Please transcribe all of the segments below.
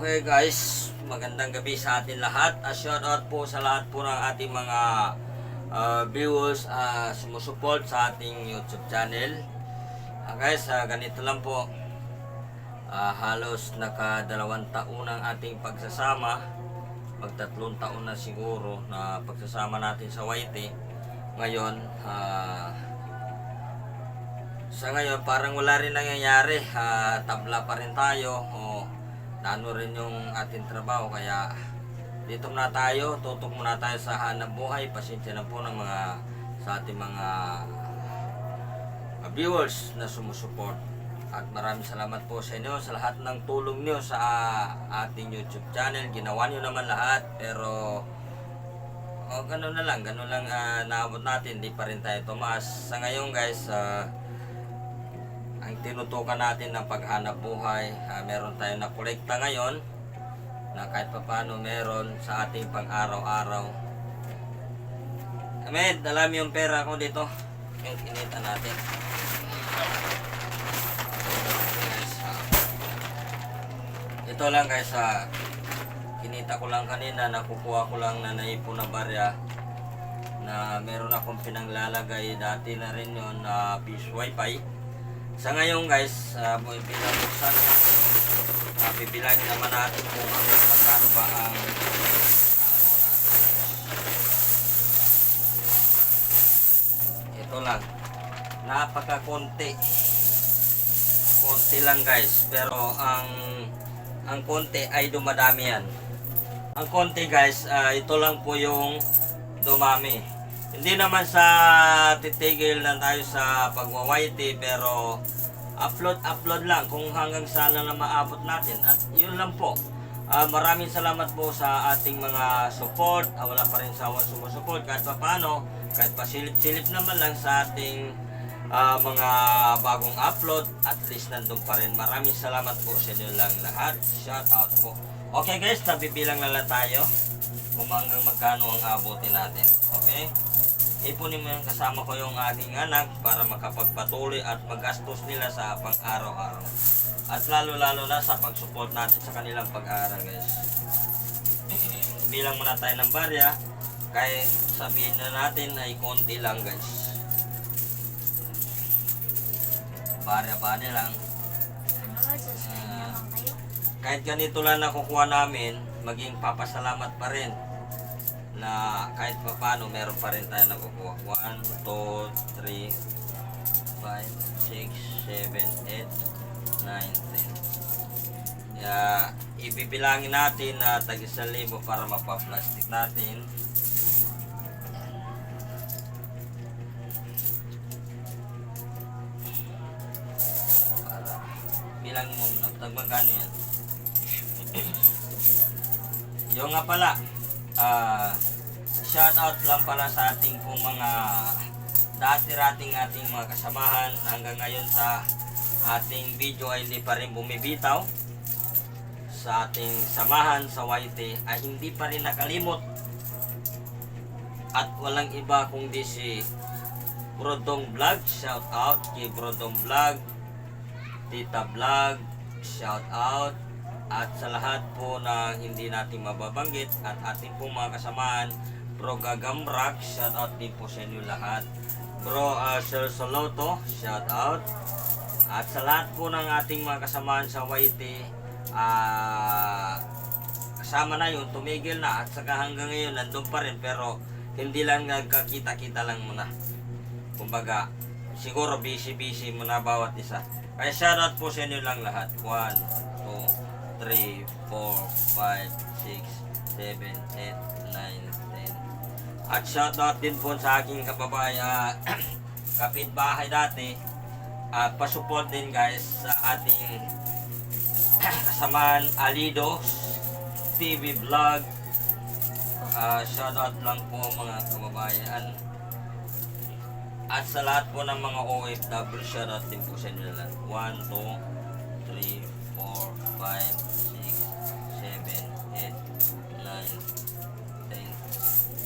Okay guys, magandang gabi sa atin lahat. A shout out po sa lahat po ng ating mga ah, viewers uh, sumusuport sa ating YouTube channel. Ah, guys, ah, ganito lang po. Ah, halos nakadalawang taon ang ating pagsasama. Magtatlong taon na siguro na pagsasama natin sa YT. Ngayon, ah, sa ngayon parang wala rin nangyayari. Ah, tabla pa rin tayo. O, Nano rin yung ating trabaho kaya dito muna tayo, tutok muna tayo sa hanap buhay. Pasensya na po ng mga sa ating mga uh, viewers na sumusuport. At maraming salamat po sa inyo sa lahat ng tulong niyo sa uh, ating YouTube channel. Ginawa niyo naman lahat pero oh, ganun na lang, ganun lang uh, naabot natin, di pa rin tayo tumaas. Sa ngayon guys, ah, ang tinutukan natin ng paghanap buhay. Ah, meron tayong nakolekta ngayon na kahit papaano meron sa ating pang-araw-araw. Ahmed, alam yung pera ko dito. Yung kinita natin. Ito lang guys, ah, kinita ko lang kanina, nakukuha ko lang na naipon na barya na meron akong pinanglalagay dati na rin yun na fish wifi. Sa ngayon guys, uh, bubuksan na natin. Uh, bibilangin naman natin kung ano, magkano ba ang natin. Ito lang. Napaka-konti. Konti lang guys. Pero ang ang konti ay dumadami yan. Ang konti guys, ah, ito lang po yung dumami. Hindi naman sa titigil na tayo sa pagwawaiti pero upload upload lang kung hanggang sana na maabot natin at yun lang po. Ah, maraming salamat po sa ating mga support. Ah, wala pa rin sawang sumusupport kahit pa paano, kahit pa silip-silip naman lang sa ating ah, mga bagong upload at least nandun pa rin. Maraming salamat po sa inyo lang lahat. Shout out po. Okay guys, nabibilang na lang tayo kung hanggang magkano ang abutin natin. Okay? Ipunin mo yung kasama ko yung aking anak para makapagpatuloy at magastos nila sa pang-araw-araw. At lalo-lalo na sa pag-support natin sa kanilang pag-aaral guys. Bilang muna tayo ng barya, kahit sabihin na natin ay konti lang guys. Barya-barya lang. Kayo. kahit ganito lang nakukuha namin, maging papasalamat pa rin na kahit pa paano meron pa rin tayo nakukuha. 1, 2, 3, 5, 6, 7, 8, 9, 10. Kaya ibibilangin natin na tag isang libo para mapa-plastic natin. Para bilangin mo tag magkano yan. Yung nga pala, ah shout out lang pala sa ating pong mga dati-rating ating mga kasamahan. Hanggang ngayon sa ating video ay hindi pa rin bumibitaw. Sa ating samahan sa YT ay hindi pa rin nakalimot. At walang iba kundi si Brodong Vlog. Shout out kay Brodong Vlog Tita Vlog. Shout out at sa lahat po na hindi natin mababanggit at ating pong mga kasamaan Bro Gagamrak, shout out din po sa inyo lahat. Bro uh, Sir Soloto, shout out. At sa lahat po ng ating mga kasamaan sa YT ah kasama na yun, tumigil na. At saka hanggang ngayon nandun pa rin pero hindi lang nagkakita-kita lang muna. Kumbaga siguro busy-busy muna bawat isa. Kaya shoutout po sa inyo lang lahat. 1, 2, 3, 4, 5, 6, 7, 8, 9, 10 at shoutout din po sa aking kababayan kapitbahay dati. At pasupport din guys sa ating kasamaan Alidos TV Vlog. Ah, shoutout lang po mga kababayan. At sa lahat po ng mga OFW, shoutout din po sa inyo lahat. 1, 2, 3, 4, 5,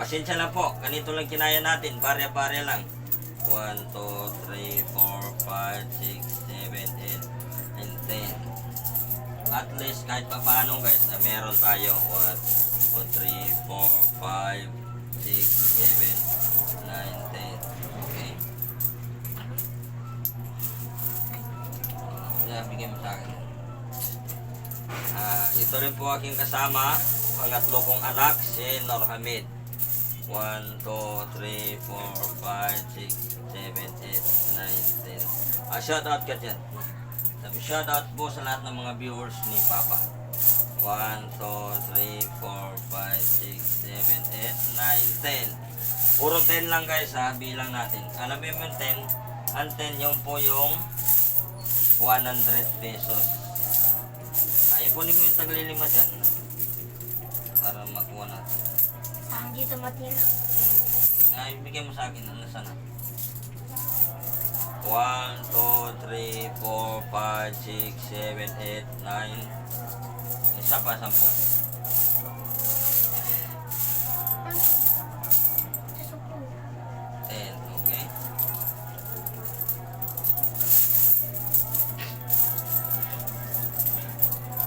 pasensya lang po, ganito lang kinaya natin, barya-barya lang. 1, 2, 3, 4, 5, 6, 7, 8, and 10. At least kahit pa paano guys, ah, meron tayo. 1, 2, 3, 4, 5, 6, 7, 9, 10. Okay? Kaya bigyan mo. Ah, ito rin po aking kasama, pangatlo kong anak, si Nor Hamid. 1, 2, 3, 4, 5, 6, 7, 8, 9, 10. Ah, shout out ka dyan. Sabi, shout out po sa lahat ng mga viewers ni Papa. 1, 2, 3, 4, 5, 6, 7, 8, 9, 10. Puro 10 lang guys ha, bilang natin. Alam mo yung 10? Ang 10 yung po yung 100 pesos. Ay, ipunin mo yung taglilima dyan. Para makuha natin. Saan dito matira? Nga, ibigay mo sa akin. Ano sana? 1, 2, 3, 4, 5, 6, 7, 8, 9. Isa pa, 10. Susuko. 10, okay?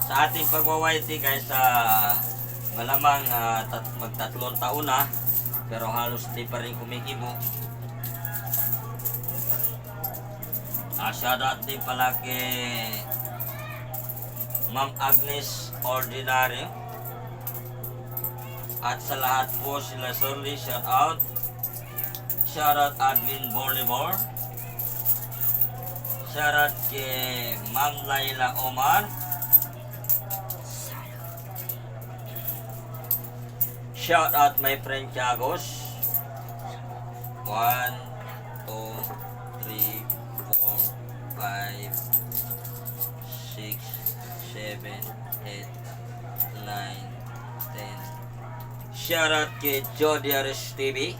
Sa ating pagwa-YT guys, sa malamang ah, tat, magtatlong taon na, pero halos di pa rin kumikibo. Ah, shoutout din pala kay Ma'am Agnes Ordinario. At sa lahat po sila sorry, shout out. Shout out Admin Bolivar. Shout out kay Ma'am Laila Omar. Shout out my friend Tiagos. 1, 2, 3, 4, 5, 6, 7, 8, 9, 10. Shout out kay Jody Ares TV.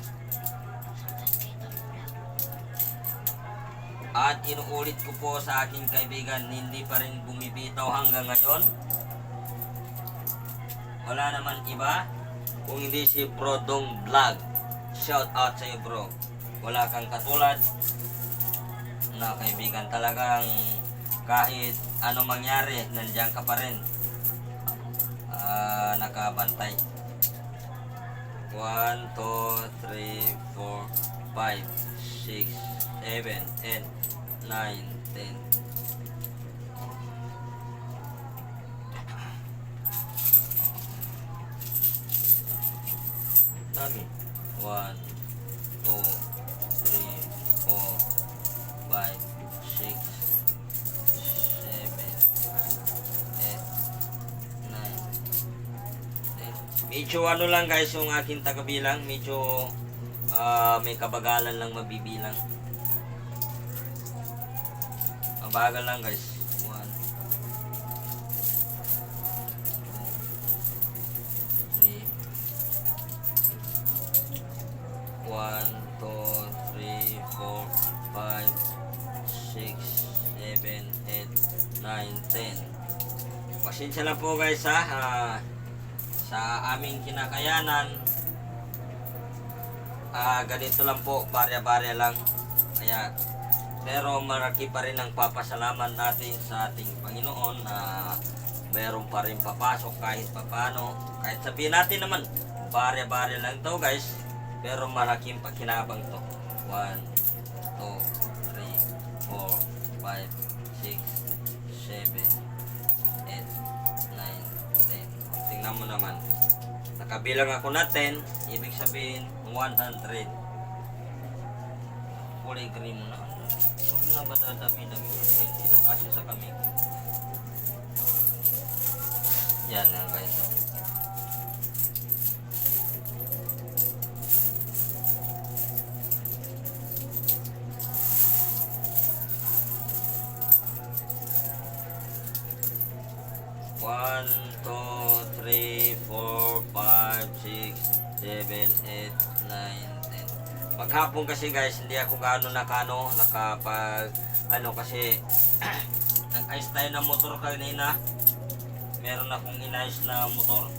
At inuulit ko po sa aking kaibigan, hindi pa rin bumibitaw hanggang ngayon. Wala naman iba kung hindi si Brodong Vlog. Shout out sa iyo bro. Wala kang katulad na kaibigan talagang kahit ano mangyari, nandiyan ka pa rin. Ah, nakabantay. 1, 2, 3, 4, 5, 6, 7, 8, 9, 10. Dami. 1, 2, 3, 4, 5, 6, 7, 8, 9, 10. Medyo ano lang guys yung aking tagabilang. Medyo ah, may kabagalan lang mabibilang. Mabagal lang guys. 1, 2, 3, 4, 5, 6, 7, 8, 9, 10. Pasensya lang po guys ha. ah, sa aming kinakayanan. Ah, ganito lang po, barya-barya lang. Kaya, pero maraki pa rin ang papasalamat natin sa ating Panginoon na meron pa rin papasok kahit papano. Kahit sabihin natin naman, barya-barya lang to guys. Pero malaking pakinabang to. 1, 2, 3, 4, 5, 6, 7, 8, 9, 10. Tingnan mo naman. Nakabilang ako na 10, ibig sabihin 100. Kulay green mo na. Huwag na ba dadami-dami? Kasi sa kami. Yan na guys. oh. 7, 8, 9, 10. Maghapon kasi guys, hindi ako gaano nakano, nakapag, ano kasi, nag-ayos tayo ng motor kanina. Meron akong inayos na motor.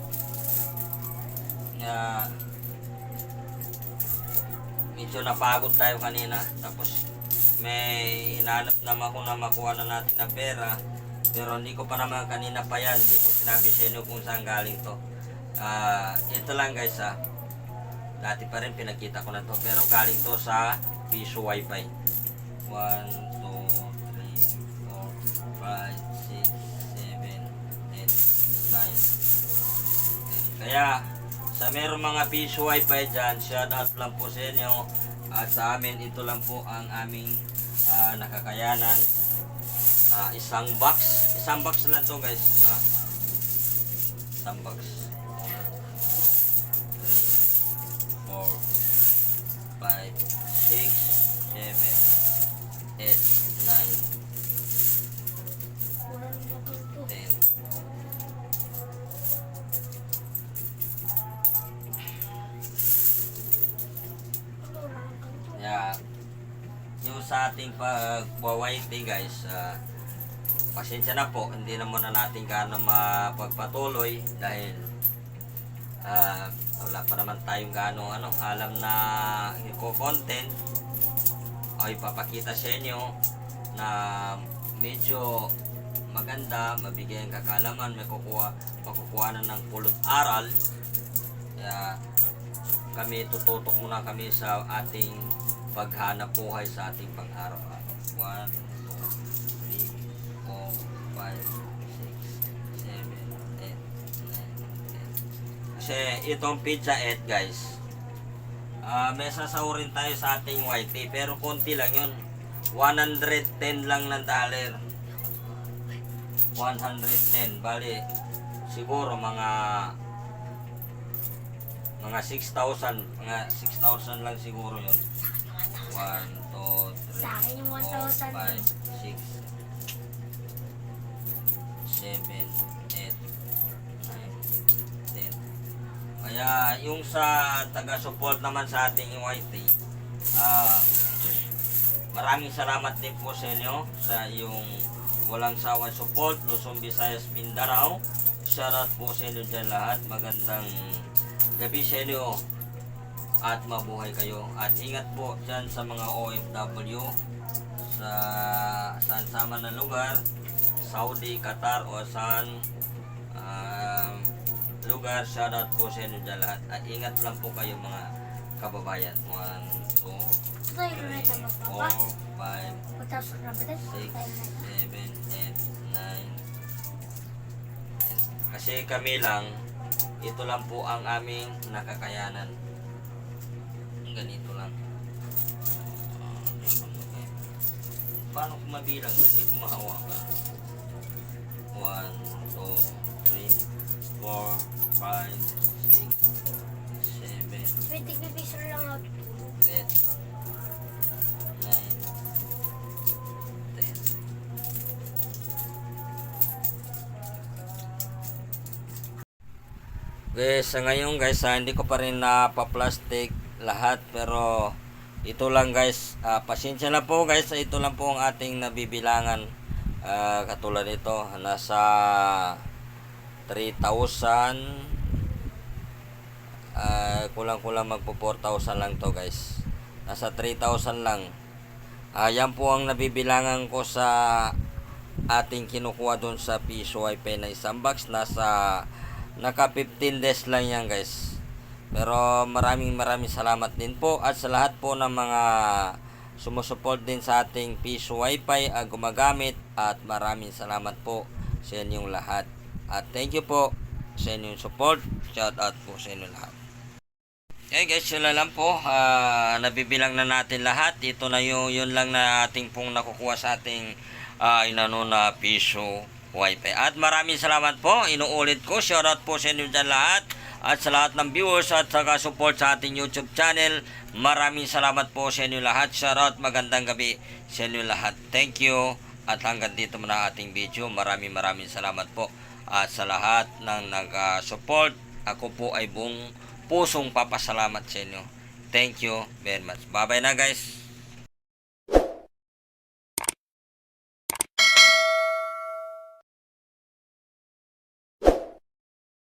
Na, medyo napagod tayo kanina. Tapos, may hinanap naman ko na makuha na natin na pera. Pero hindi ko pa naman kanina pa yan. Hindi ko sinabi sa inyo kung saan galing to. Ah, ito lang guys ah. Dati pa rin pinakita ko na to. Pero galing to sa Piso Wi-Fi. 1, 2, 3, 4, 5, 6, 7, 8, 9, 10. Kaya sa merong mga Piso Wi-Fi dyan, shout out lang po sa inyo. At sa amin, ito lang po ang aming ah, nakakayanan. Ah, isang box. Isang box lang to guys. Ah, isang box. 4, 5, 6, 7, 8, 9, Kurang na po ito. 10. Kurang ka ito. Yeah. Yung sa ating pagwawaiti guys, ah, pasensya na po, hindi na muna natin gaano mapagpatuloy dahil ah, wala pa naman tayong gaano ano, alam na content o ipapakita sa inyo na medyo maganda, mabigay ang kakalaman, may kukuha, makukuha na ng pulot aral. Kaya kami tututok muna kami sa ating paghanap buhay sa ating pang-araw-araw. 1, 2, 3, 4, 5, 6, 7, 8, 9, 10. Kasi itong pizza 8 guys, ah may sasahurin tayo sa ating white tea, pero konti lang yun. 110 lang ng dollar. 110. Bali, siguro mga mga 6,000, mga 6,000 lang siguro yun. 1, 2, 3, Sa akin yung 1,000. 5, 6, 7, 8, 9, 10. Kaya yung sa taga-support naman sa ating YT, ah, maraming salamat din po sa inyo sa yung walang sawang support, Luzon, Visayas, Mindanao. Shoutout po sa inyo dyan lahat. Magandang gabi sa inyo at mabuhay kayo. At ingat po dyan sa mga OFW sa saan sama na lugar, Saudi, Qatar o saan um, lugar. Shoutout po sa inyo dyan lahat. At ingat lang po kayo mga kababayan. 1, 2, Ito tayo na ito 3, magpapa. 4, 5, Pagtapos na ba ito? 6, Tayo na ito. 7, 8, 9, 10. Kasi kami lang, ito lang po ang aming nakakayanan. Ganito lang. Paano ko mabilang? Hindi ko mahawakan. 1, 2, 3, 4, 5, 6, 7, 20 piso lang ako. 8, 9, 10. Guys, sa ngayon guys, ah, hindi ko pa rin na-plastic lahat pero ito lang guys, ah, pasensya na po guys, ito lang po ang ating nabibilangan Ah, katulad nito, nasa 3,000 ah, kulang-kulang magpo 4,000 lang to guys. Nasa 3,000 lang. Ah, yan po ang nabibilangan ko sa ating kinukuha doon sa wifi na isang box. Nasa naka 15 days lang yan guys. Pero maraming maraming salamat din po. At sa lahat po ng mga sumusuport din sa ating piso wifi ang gumagamit. At maraming salamat po sa inyong lahat. At thank you po sa inyong support. Shout out po sa inyong lahat Okay guys, yun lang, po. Ah, nabibilang na natin lahat. Ito na yung yun lang na ating pong nakukuha sa ating ah, inano na piso wifi. At maraming salamat po. Inuulit ko. Shoutout po sa inyo dyan lahat. At sa lahat ng viewers at saka support sa ating YouTube channel. Maraming salamat po sa inyo lahat. Shoutout. Magandang gabi sa inyo lahat. Thank you. At hanggang dito muna ating video. Maraming maraming salamat po. At sa lahat ng nag-support, ako po ay buong pusong papasalamat sa inyo. Thank you very much. Bye-bye na guys.